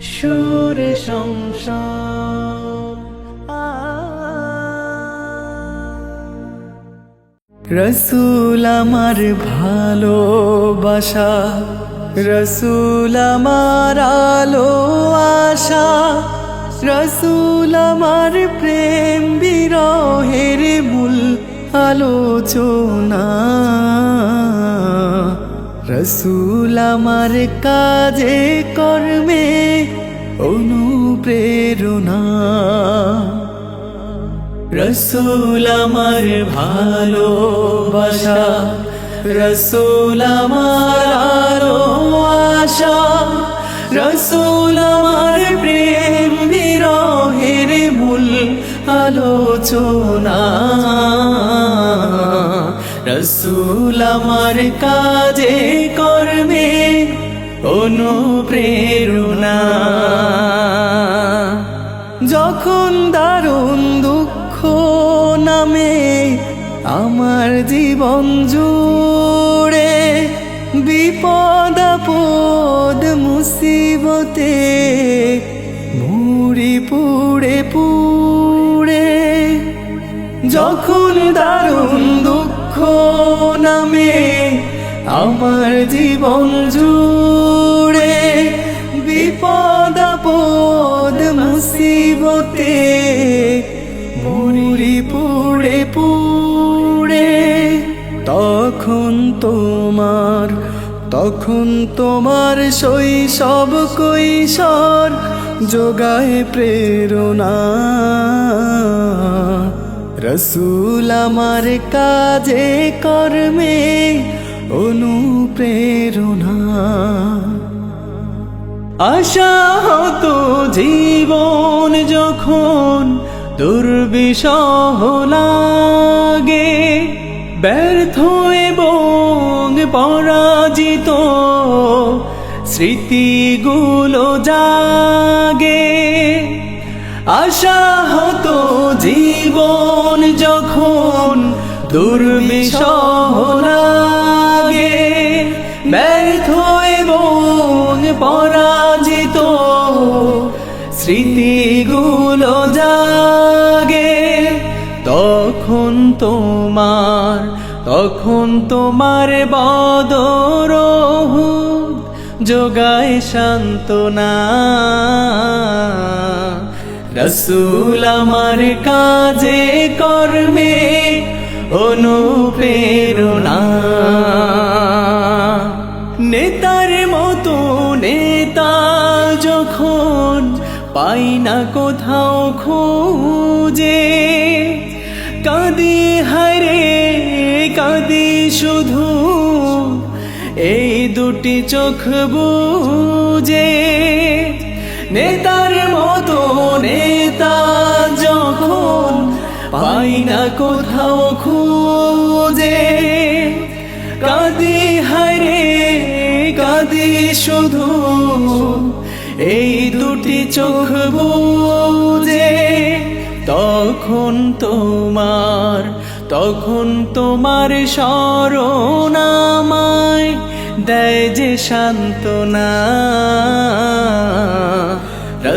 সুর সংসার। রসুল আমার ভালোবাসা, রসুল আমার আলো আশা, রসুল আমার প্রেম বিরহের মূল আলোচনা। রসুল আমার কাজে কর্মে অনুপ্রেরণা। রসুল আমার ভালোবাসা, রসুল আমার আলো আশা, রসুল আমার প্রেম বিরহের মূল আলোচনা। রসুল আমার কাজে কর্মে অনুপ্রেরণা। যখন দারুণ দুঃখ নামে আমার জীবন জুড়ে, বিপদ আপদ মুসিবতে মুড়ি পুড়ে পুড়ে। যখন দারুণ নামে আমার জীবন জুড়ে বিপদ, আপদ, মুসিবতে মুড়ি পুড়ে পুড়ে, তখন তোমার তখন তোমার শৈশব কৈশোর যোগায় প্রেরণা। রসুল আমার কাজে কর্মে অনুপ্রেরণা। আশা হতো জীবন যখন দুর্বিষহ লাগে, ব্যর্থ এবং পরাজিত স্মৃতিগুলো জাগে। আশা হতো জীবন যখন দুর্বিষহ লাগে, ব্যর্থ এবং পরাজিত স্মৃতিগুলো জাগে। তখন তোমার তখন তোমার বদরহ যোগায় সান্ত্বনা। রসুল আমার কাজে, কর্মে অনুপ্রেরণা। নেতার মতো নেতা যখন পাই না কোথাও খুঁজে, কাঁদি হারে কাঁদি শুধু, এই দুটি চোখ বুঝে। নেতার মতো নেতা যখন পাই না কোথাও খুঁজে, কাঁদি হারে কাঁদি শুধু, এই দুটি চোখ বুঝে, তখন তোমার তখন তোমার স্মরণামায় দেয় যে সান্ত্বনা।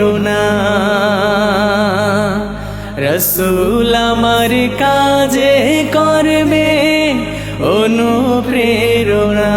অনুপ্রেরণা রসুল আমার কাজে করবে অনুপ্রেরণা।